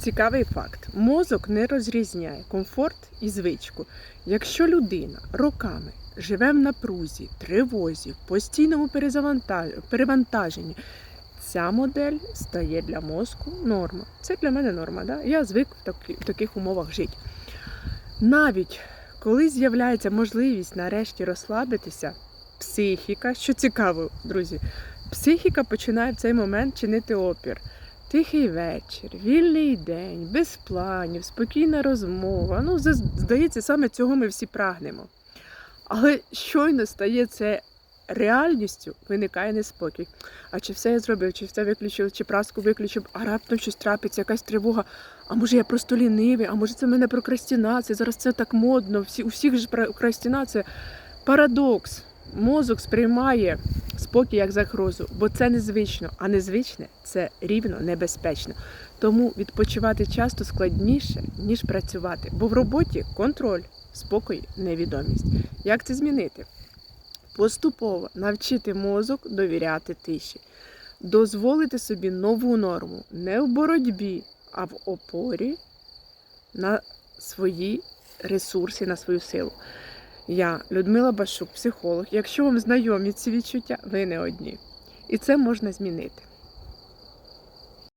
Цікавий факт: мозок не розрізняє комфорт і звичку. Якщо людина роками живе в напрузі, тривозі, в постійному перевантаженні, ця модель стає для мозку норма. Це для мене норма. Да? Я звик в, таких умовах жити. Навіть коли з'являється можливість нарешті розслабитися, психіка, що цікаво, друзі, психіка починає в цей момент чинити опір. Тихий вечір, вільний день, без планів, спокійна розмова. Ну, зда- здається, саме цього ми всі прагнемо. Але щойно стає це реальністю, виникає неспокій. А чи все я зробив, чи все виключив, чи праску виключив, а раптом щось трапиться, якась тривога. А може я просто лінивий, а може це в мене прокрастинація, зараз це так модно, всі, у всіх ж прокрастинація. Парадокс. Мозок сприймає спокій як загрозу, бо це незвично, а незвичне це рівно небезпечно. Тому відпочивати часто складніше, ніж працювати, бо в роботі контроль, спокій, невідомість. Як це змінити? Поступово навчити мозок довіряти тиші, дозволити собі нову норму не в боротьбі, а в опорі на свої ресурси, на свою силу. Я, Людмила Башук, психолог. Якщо вам знайомі ці відчуття, ви не одні. І це можна змінити.